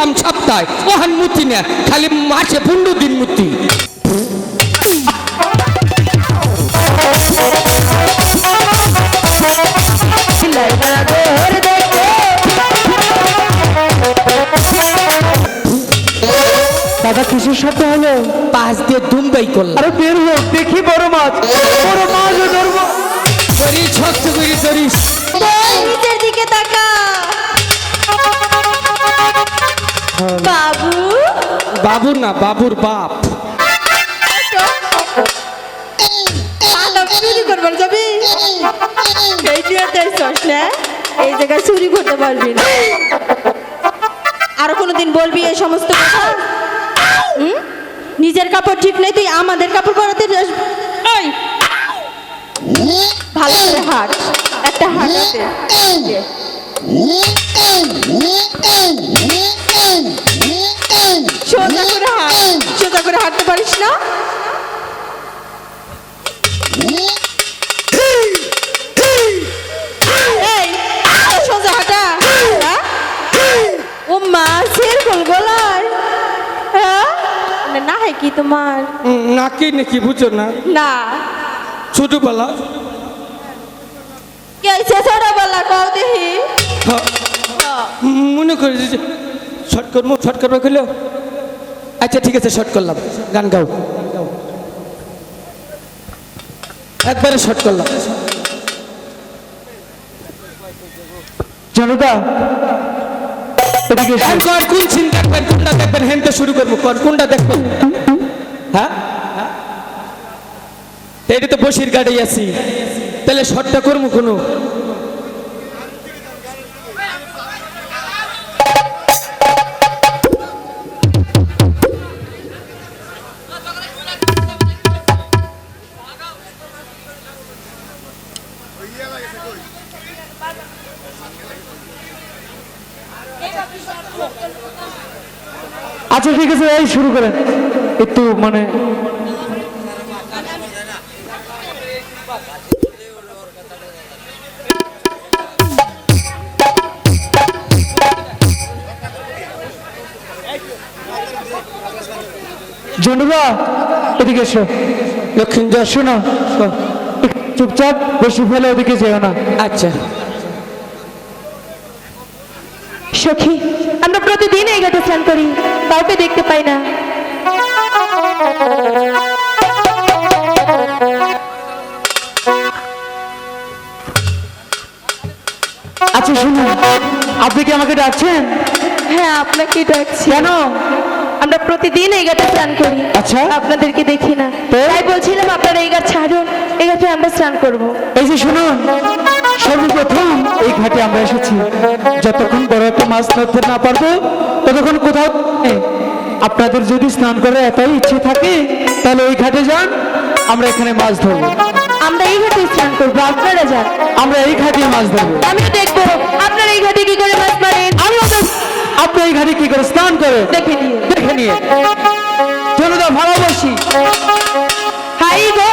মুতাম সপ্তাহে ওহান মুতি না খালি মাসে পনেরো দিন মুতি দাদা কিসের সাথে হলো? পাঁচ দিয়ে দুমবাই করলাম। আরে বের হোক দেখি বড় মাছ। বড় মাছ ধরবো। করি শক্ত করি করিস বাবুর না, বাবুর বাপ। চুরি যাবি? এই জায়গায় চুরি করতে আর কোনোদিন বলবি এই সমস্ত কথা? নিজের কাপড় ঠিক নেই, তুই আমাদের কাপড় পরাতে ভালো করে হাট, একটা হাট আছে। সোজা করে হাট সোজা করে হাঁটতে পারিস না? না, হয় কি তোমার? নাকি নাকি বুঝো না। না। ছোটবেলা। কেছে ছোটবেলা কও দেখি? মনে করি যে শর্ট করব শর্ট করব খেলো আচ্ছা ঠিক আছে শর্ট করলাম। গান গাও। একবারে শর্ট করলাম। জনতা। কর কোন সিন দেখবেন কোনটা দেখবেন হেনতে শুরু করব কর কোনটা দেখবেন হ্যাঁ হ্যাঁ? এটা তো বসির গাড়ি আছি। তাহলে শর্টটা করব কোনো? আচ্ছা ঠিক আছে এই শুরু করেন। একটু মানে জনুরা এদিকে এসো। শোনো চুপচাপ বসে ফেলে ওদিকে যেও না। আচ্ছা। সখী প্রতিদিন এই ঘাটে স্নান করি। কাউকে দেখতে পাই না। আচ্ছা শুনুন আপনি কি আমাকে ডাকছেন? হ্যাঁ আপনাকে ডাকছি। কেন? আমরা প্রতিদিন এই ঘাটে স্নান করি। আচ্ছা। আপনাদেরকে দেখি না। তো? তাই বলছিলাম আপনারা এই ঘাট ছাড়ুন। এই ঘাটে আমরা স্নান করব। এই যে শুনুন। সর্বপ্রথম এই ঘাটে আমরা এসেছি। যতক্ষণ বড় একটা মাছ ধরতে না পারব ততক্ষণ কোথাও। আপনাদের যদি স্নান করার এতই ইচ্ছে থাকে তাহলে ওই ঘাটে যান আমরা এখানে মাছ ধরবো। আমরা এই ঘাটে স্নান করব আপনারা যান। আমরা এই ঘাটে মাছ ধরবো। আমিও দেখব আপনারা এই ঘাটে কি করে মাছ মারেন আমিও দেখ- আপনি এই ঘাটে কি করে স্নান করে দেখে নিয়ে। দেখে নিয়ে। জনতা ভালোবাসি। হাই গো।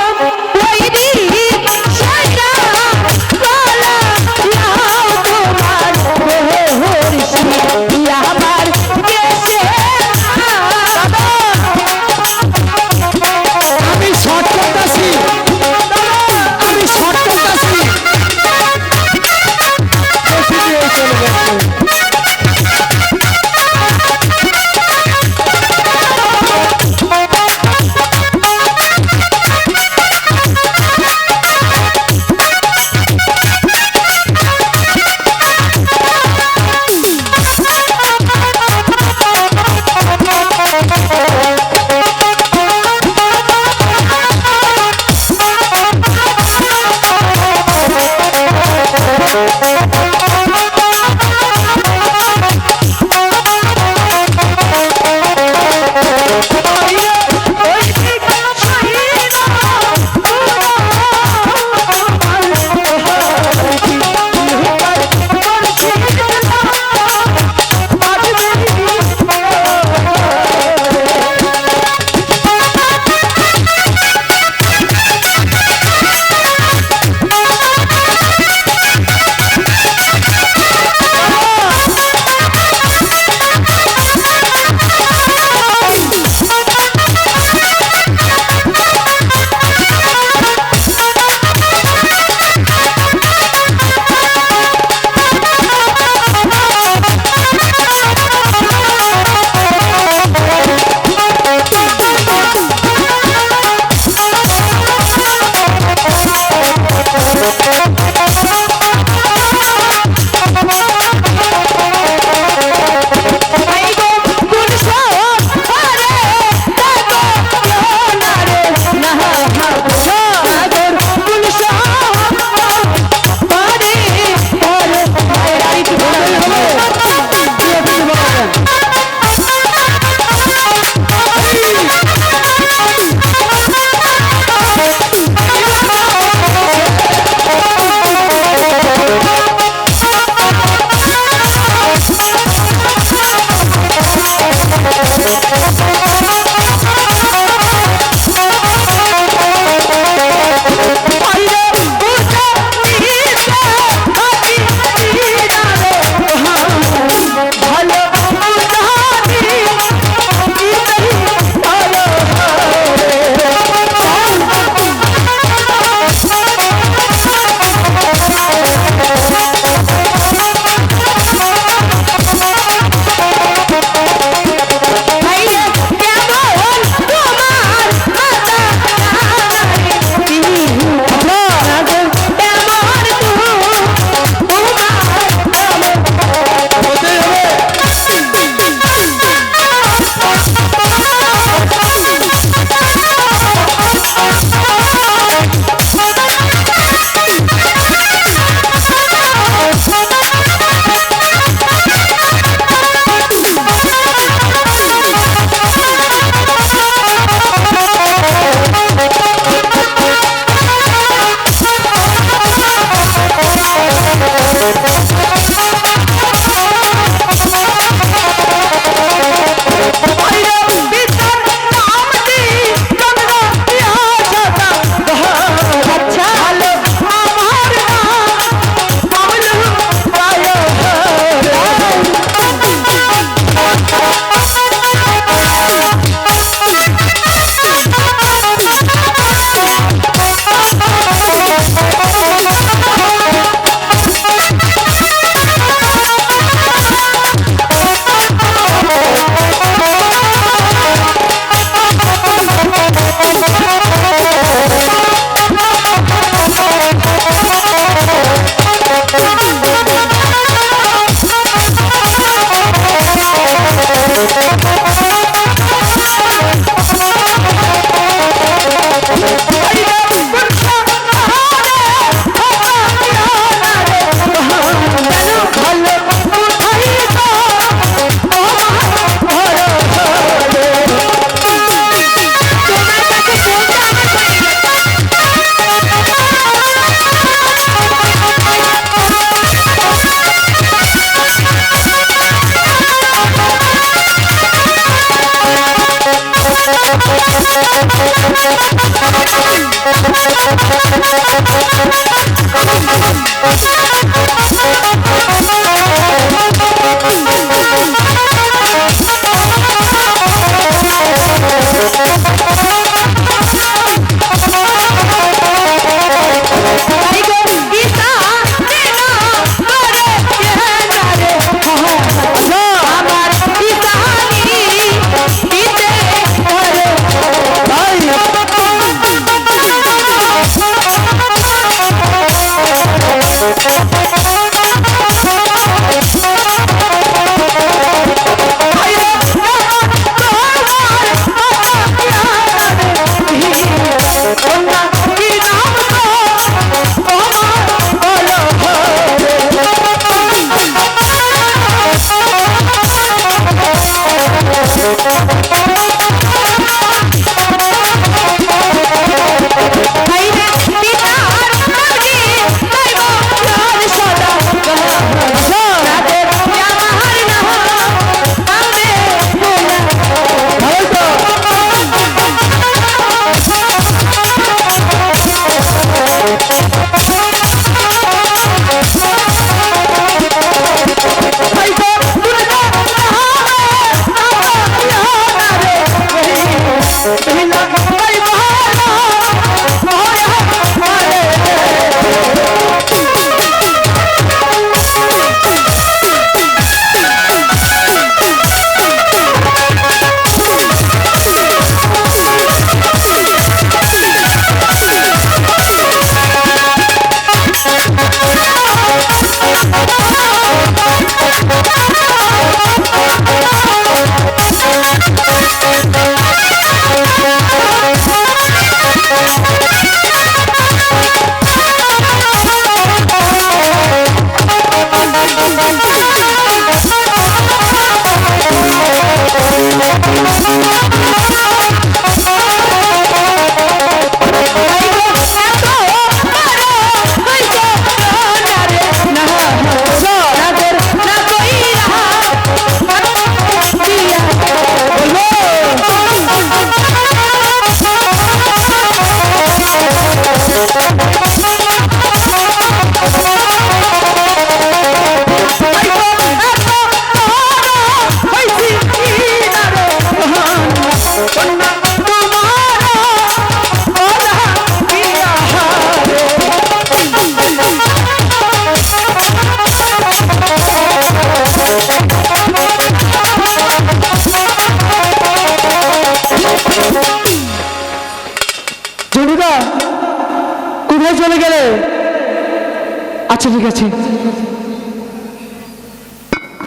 আচ্ছা ঠিক আছে।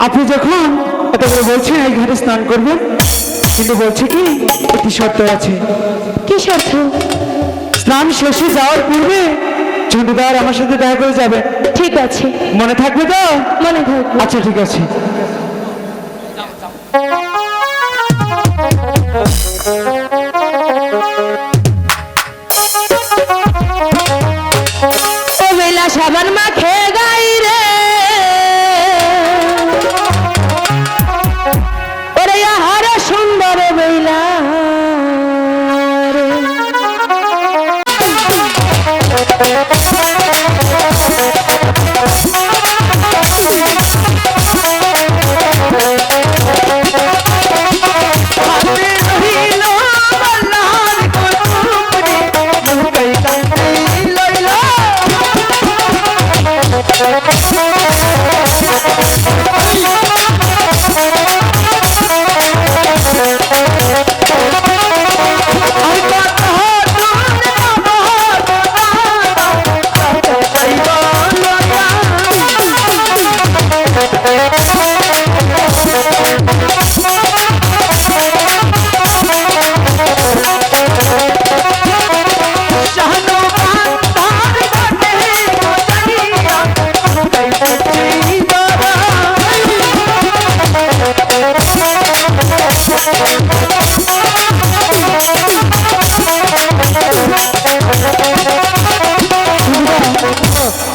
আপনি যখন করে বলছেন এই ঘাটে স্নান করবেন কিন্তু বলছে কি একটি শর্ত আছে। কি শর্ত? স্নান শেষে যাওয়ার পূর্বে ঝন্টুদার আমার সাথে দেখা করে যাবে। ঠিক আছে। মনে থাকবে তো? মনে থাকবে। আচ্ছা ঠিক আছে। ও বেলা সাবান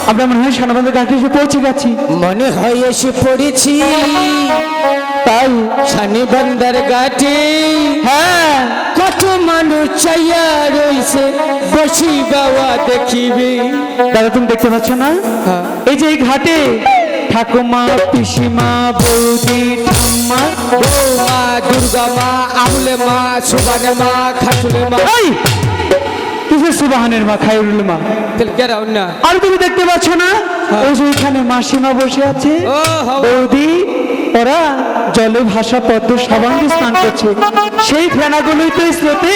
আমরা মনে হয় সোনাবন্ধ ঘাটে এসে পৌঁছে গেছি। মনে হয় এসে পড়েছি। তাই শানি বান্দার ঘাটে হ্যাঁ। কত মানুষ চাই কাছে বসি বাবা দেখিবি। দাদা তুমি দেখতে পাচ্ছ না? হ্যাঁ। এই যে এই ঘাটে ঠাকুমা পিসিমা বৌদি ঠাম্মা বৌমা দুর্গা মা আহুলে মা সুবানে মা খাটুলে মা কিসের সুবাহানের মা খায়রুল মা। তাহলে গেরাও না? আর তুমি দেখতে পাচ্ছ না? ওই যে এখানে মাসিমা বসে আছে। ও, বৌদি ওরা জলে ভাসা পদ্ম সাবাঙ্গে স্নান করছে। সেই ফেনাগুলোই তো স্রোতে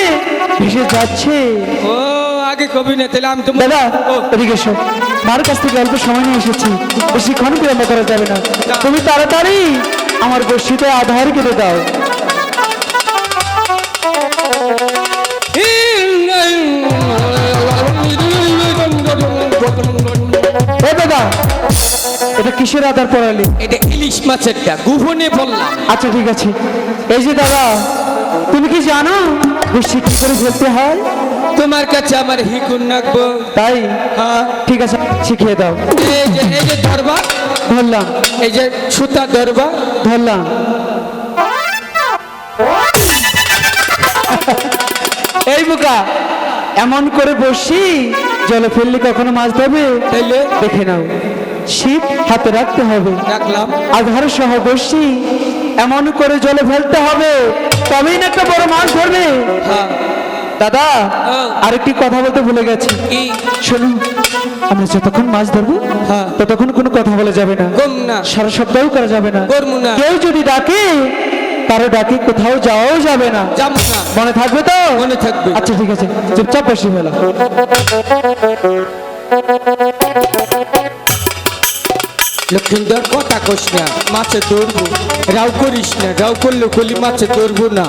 ভেসে যাচ্ছে। ও আগে কবি না তাহলে আমি তো দাদা ও, এদিকে এসো। মার কাছ থেকে অল্প সময় নিয়ে এসেছি। বেশিক্ষণ বিলম্ব করা যাবে না। তুমি তাড়াতাড়ি আমার বর্ষিতে আধার কেটে দাও। এ দাদা এটা কিসের আধার পড়ালি এটা ইলিশ মাছেরটা গুহনে বললাম। আচ্ছা ঠিক আছে। এই যে দাদা তুমি কি জানো বৃষ্টি কি করে ফেলতে হয়? তোমার কাছে আমার হিকুন নাকবো তাই? হ্যাঁ। ঠিক আছে শিখিয়ে দাও। এই যে এই যে ধরবা। ধরলাম। এই যে সুতা ধরবা। ধরলাম। এই বোকা এমন করে বসি জলে ফেললে কখনো মাছ ধরবে? তাইলে? দেখে নাও শীত হাতে রাখতে হবে। রাখলাম। আধার সহ বসি এমন করে জলে ফেলতে হবে তবেই না একটা বড় মাছ ধরবে। হ্যাঁ। দাদা আরেকটি কথা বলতে ভুলে গেছি। শুনুন আমরা যতক্ষণ মাছ ধরবো হ্যাঁ। ততক্ষণ কোনো কথা বলা যাবে না। সারা সপ্তাহ করা যাবে না। কেউ যদি ডাকে কারও ডাকে কোথাও যাওয়াও যাবে না। যাব না। মনে থাকবে তো? মনে থাকবে। আচ্ছা ঠিক আছে। চুপচাপ বসে ফেলা। লক্ষ্মীন্দর কথা কস না। মাছে ধরবো। রাও করিস না। রাও করলে কলি মাছে ধরবো না।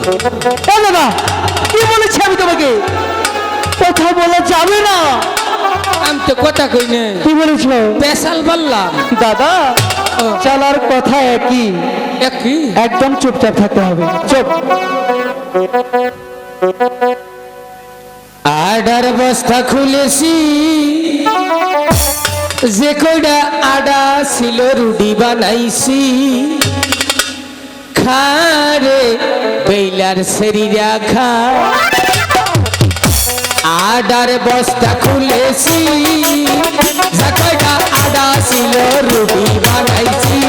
ও দাদা কি বলেছি আমি তোমাকে? কথা বলা যাবে না। আমি তো কথা কই না কি বলেছ? পেশাল বললাম। দাদা। চালার কথা একই। একই? একদম চুপচাপ থাকতে হবে। চুপ। আডার বস্তা খুলেছি। যে কইটা আডা ছিল রুডি বানাইছি। খারে বেইলার শরীরা খা। আডার বস্তা খুলেছি। আডা ছিল রুডি বানাইছি।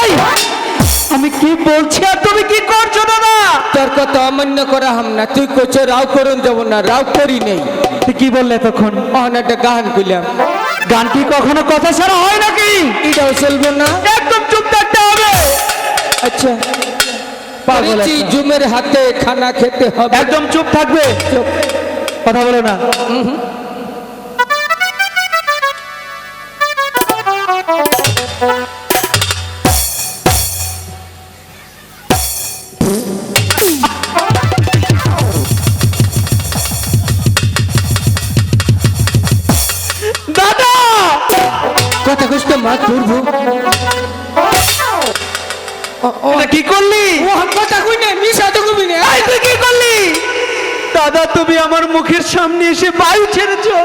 এই আমি কি বলছি আর তুমি কি করছ দাদা? তোর কথা অমান্য করা হাম না তুই কোচ রাও করুন যাব না রাও করি নেই। তুই কি বললে তখন অহন একটা গান কইলাম। গান কি কখনো কথা ছাড়া হয় নাকি? এটাও চলবে না। একদম চুপ থাকতে হবে। আচ্ছা। পাগল জুমের হাতে খানা খেতে হবে। একদম চুপ থাকবে। চুপ। কথা বলে না। কি করলি? তুই কি করলি? দাদা তুমি আমার মুখের সামনে এসে বায়ু ছেড়েছো।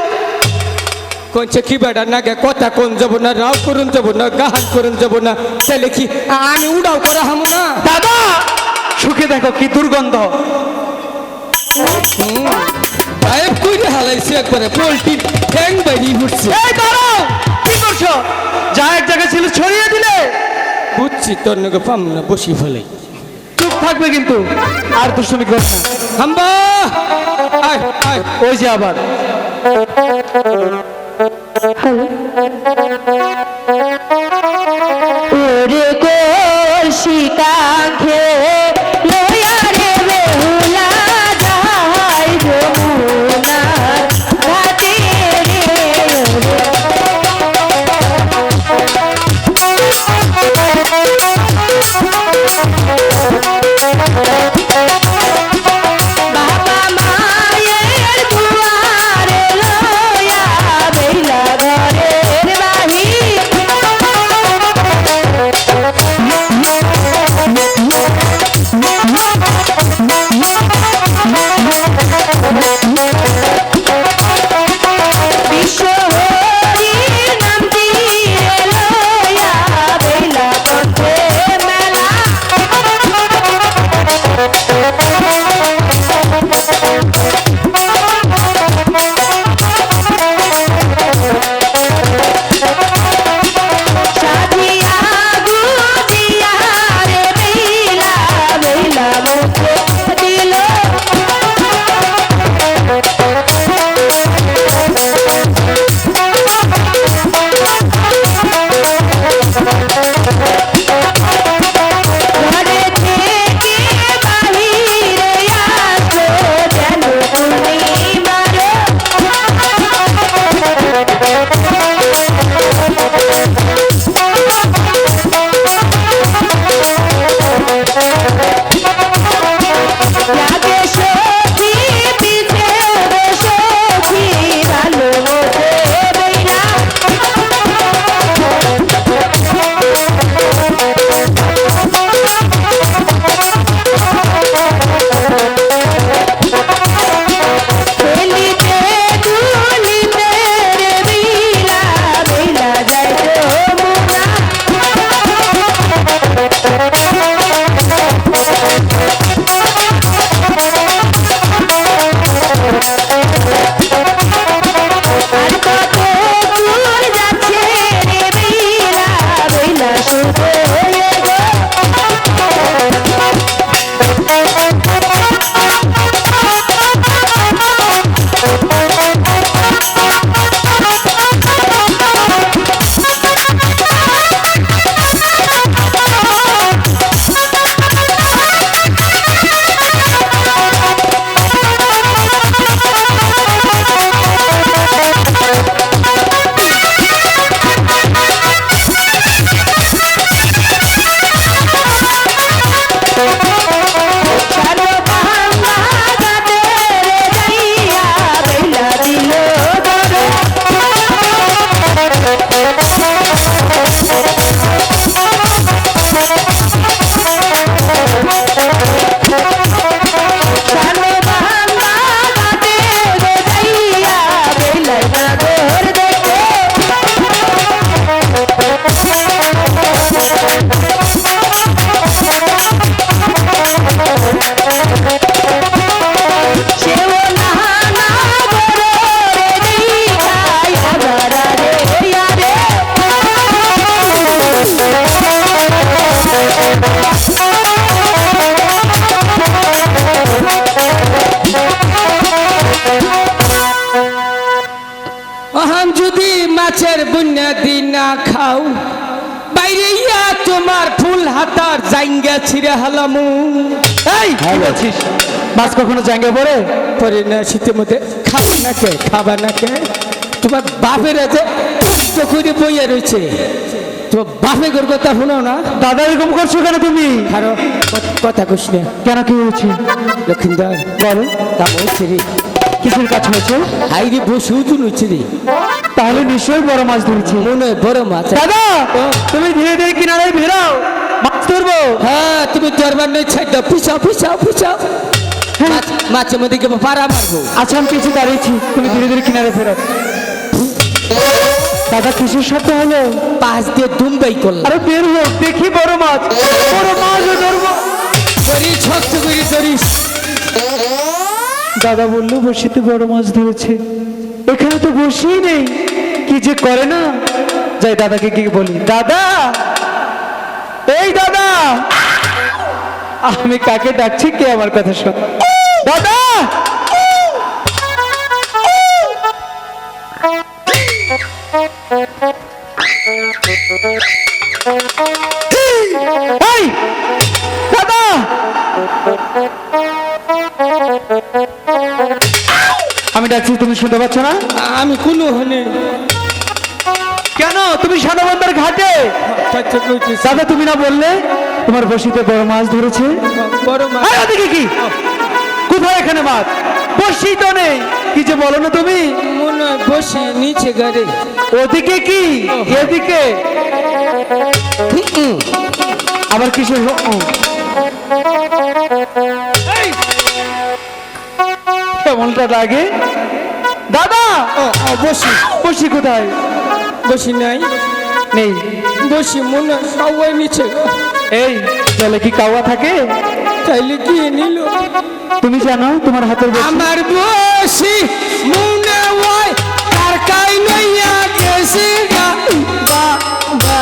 কোনছে কি বেড়া না গে কথা কোন যাব না রাও করুন যাব না গান করুন যাব না তাহলে কি আমি উড়াও করা হামু না? দাদা! সুখে দেখো কি দুর্গন্ধ। গায়েব কইরে হালাইছি একবারে পোল্ট্রি ঠ্যাং বেরিয়ে উঠছে। এই দাঁড়াও! করছ যা এক জায়গায় ছিল ছড়িয়ে দিলে বুঝছি তোর নাকি পাম না বসি ফেলে। চুপ থাকবে কিন্তু। আর দুষ্টমি কর না। হাম্বা! আয় আয়। ওই যে আবার। ওরে জাইঙ্গা ছিঁড়ে হালামু। এই! বলছিস মাছ কখনো জাঙ্গে পড়ে? পরে না শীতের মধ্যে। খাবা না কে? খাবা না কে? তোমার বাপের আছে করে বইয়া রয়েছে। তোমার বাপে গোর কথা শোনো না। দাদা এরকম করছ কেন তুমি? কারও কথা কইস না। কেন কি হয়েছে? লক্ষিন্দর বলো। তা বলছে রে। কিসের কাজ হয়েছে? হাই রে বসে উজুন হচ্ছে রে। তাহলে নিশ্চয়ই বড় মাছ ধরেছি। মনে হয় বড় মাছ দাদা তুমি ধীরে ধীরে কিনারায় বেরাও মাছ ধরবো? হ্যাঁ তুমি দরবার নেই ছাড় দাও। পিছাও পিছাও পিছাও। মাছ মাছের মধ্যে গিয়ে পাড়া মারবো। আচ্ছা আমি কিছু দাঁড়িয়েছি। তুমি ধীরে ধীরে কিনারে ফেরো দাদা কিসের শব্দ হলো? পাশ দিয়ে দুমবাই করলাম। আরে বের হোক দেখি বড় মাছ। বড় মাছ ধরবো। করি শক্ত করি করিস দাদা বলল বসিতে বড় মাছ ধরেছে। এখানে তো বসেই নেই। কি যে করে না? যাই দাদাকে কি বলি দাদা এই দাদা! আমি কাকে ডাকছি কে আমার কথা শোন। দাদা! দাদা! আমি ডাকছি, তুমি শুনতে পাচ্ছ না? আমি কোনো হনে কেন? তুমি সাদাবন্দার ঘাটে? দাদা তুমি না বললে তোমার বসিতে বড় মাছ ধরেছে? ওদিকে কি? কোথায় এখানে মাছ? বসি তো নেই। কি যে বলো না তুমি? বসি নিচে গাড়ি। ওদিকে কি? এদিকে? আবার কিসের। এই! কেমনটা লাগে? দাদা! বসি বসি কোথায়? বসি নাই নেই। বসি মনে সবাই নিচে এই জলে কি কাওয়া থাকে? তাইলে কি নিল? তুমি জানো তোমার হাতের আমার বসি মনে হয় কার কাই নইয়া গেছে গা। গা গা।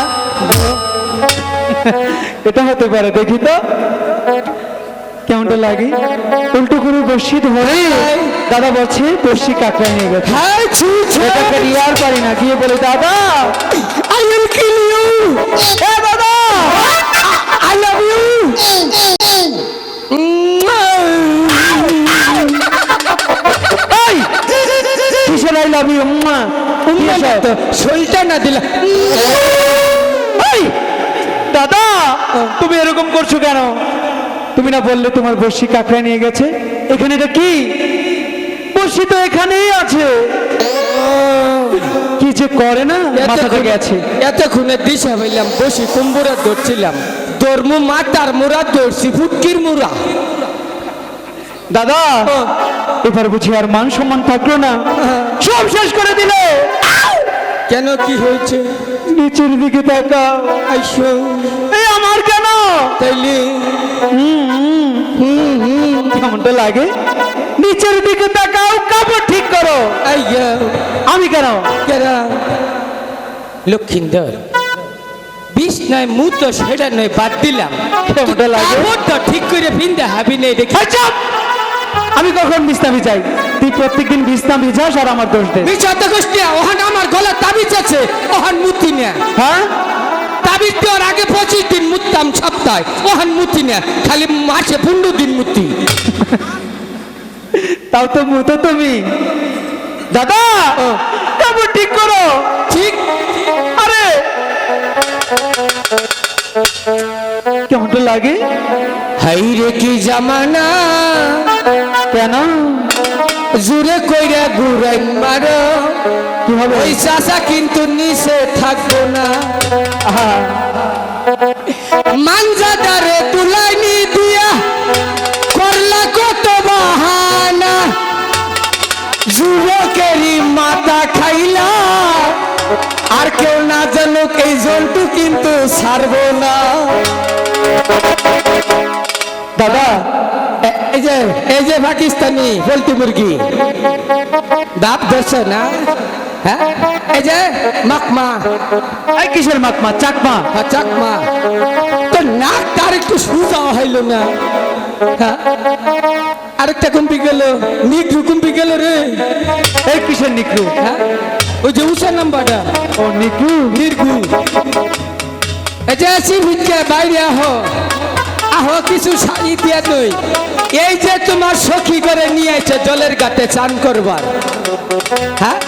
এটা হতে পারে দেখি তো। কেমনটা লাগে? উল্টো করে বসি ধরে দাদা বলছে বসি কাকড়া নিয়ে গেছে। ছি এটাকে রিয়ার পারি না? গিয়ে বলে দাদা আই উইল কিল ইউ এ দাদা আই লাভ ইউ এই কিসের আই লাভ ইউ তো শরীরটা না দিলা। দাদা তুমি এরকম করছ কেন? তুমি না বললে তোমার বর্ষি কাকড়া নিয়ে গেছে? এখানে এটা কি? বর্ষি তো এখানেই আছে। কি যে করে না? মাথা থেকে আছে। এতক্ষণে দিশা পাইলাম বসি কুম্বুরা ধরছিলাম। ধর্ম মাতার মোরা ধরছি ফুটকির মোরা দাদা এবার বুঝি আর মান সম্মান থাকল না? সব শেষ করে দিলে। কেন কি হয়েছে? নিচের দিকে তাকাও। আইসো। এই আমার কেন? তাইলে কেমনটা লাগে? নিচের দিকে তাকাও কাপড় ঠিক করো। আমি কেন? লক্ষিন্দর বিষ নয় তো সেটা নয় বাদ দিলাম। কেমনটা লাগে? কাপড়টা ঠিক করে পিনতে হাবি নেই দেখি। আমি কখন বিছনা ভিজাই তুই প্রত্যেকদিন বিছনা ভিজাস আর আমার দোষ দে। মিছাতে গোষ্ঠী ওহান আমার গলা তাবিজ আছে ওহান মুতি না হ্যাঁ? তাবিজ দেওয়ার আগে পঁচিশ দিন মুততাম সপ্তাহে। ওহান মুতি না খালি মাসে পনেরো দিন মুতি। তাও তো মুতো তুমি। দাদা কাপড় ঠিক করো। ঠিক। আরে। কেমনটা লাগে? হাই রে কি জামানা? কেন? জুড়ে কইরা ঘুরাই মারো। ওই চাষা কিন্তু নিচে থাকব না। আহা, মানজাদারে তুলাইনি দিয়া করলা কত বাহানা। যুবকেরই মাথা খাইলা আর কেউ না জানুক এই জলটু কিন্তু ছাড়বো না। দাদা এই যে এই যে পাকিস্তানি পোলট্রি মুরগি। দাপ ধরছে না? হ্যাঁ? এই যে মাকমা। এই কিসের মাকমা? চাকমা। হ্যাঁ, চাকমা। তো নাক তার একটু সুজা হইল না। হ্যাঁ? আরেকটা কুম্পি গেল। নিগ্রু কুম্পি গেল রে। এই কিসের নিকলু হ্যাঁ? ওই যে উষা নাম্বারটা। ও নিকু নির্গু এই যে আসি ভিতরে বাইরে আহো। আহো, কিছু শাড়ি দিয়া তুই এই যে তোমার সখী করে নিয়ে আইছে জলের গাতে চান করবার। হ্যাঁ?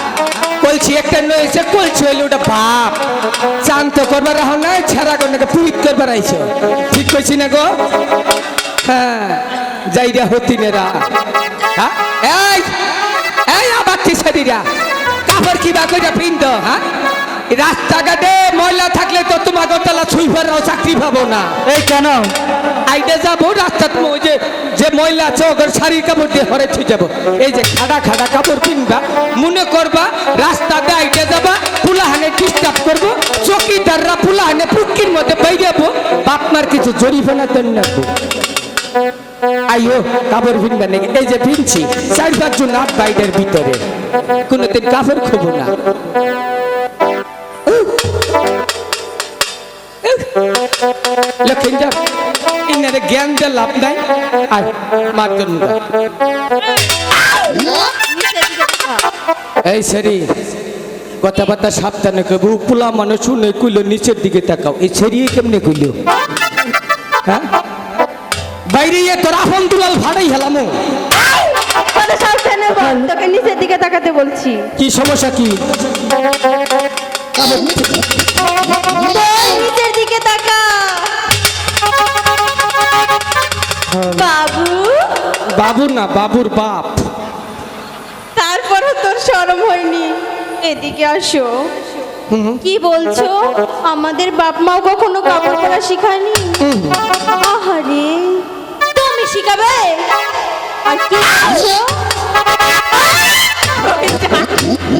কলছি একটা নয়েছে কলছি হইলে ওটা বাপ। চান তো করবার আহ নাই, ছেড়া করে পুরিত করবার আইছো। ঠিক কইছি না গো? হ্যাঁ যাইরা হতিনেরা হ্যাঁ? এই এই আবার তিসারিরা কাপড় কিবা কইরা পিন্দ হ্যাঁ? রাস্তাঘাটে ময়লা থাকলে তো তোমার তলা ছুই ফেরাও চাকরি পাবো না। এই কেন? আইডে যাব রাস্তাত ওই যে যে ময়লা আছে ওদের শাড়ির কাপড় দিয়ে হরে ছুই যাব। এই যে খাড়া খাড়া কাপড় কিনবা মনে করবা রাস্তাতে আইডে যাবা পুলাহানে ডিস্টার্ব করব চকিদাররা পুলাহানে পুটকির মধ্যে পাই যাব বাপমার কিছু জরিফানা না গো। আইও কাপড় ভিনবা এই যে ভিনছি চার পাঁচজন আট বাইরের ভিতরে। কোনোদিন কাপড় খবো না। লক্ষিন্দর ইনারে জ্ঞান দিয়ে লাভ নাই আর এই সেরি কথাবার্তা সাবধানে কবু পোলা মানুষ শুনে কইলো নিচের দিকে তাকাও। এই সেরিয়ে কেমনে কইলো? হ্যাঁ? বাইরে তোর আপন দুলাল ভাড়াই হেলামো। তোকে নিচের দিকে তাকাতে বলছি। কি সমস্যা কি? নিচের দিকে তাকা। বাবু? বাবু না বাবুর বাপ। তারপরও তোর শরম হয়নি? এদিকে আসো। কি বলছো? আমাদের বাপ মাও কখনো কাপড় পরা শিখায়নি? আহারে তুমি শিখাবে? আর কি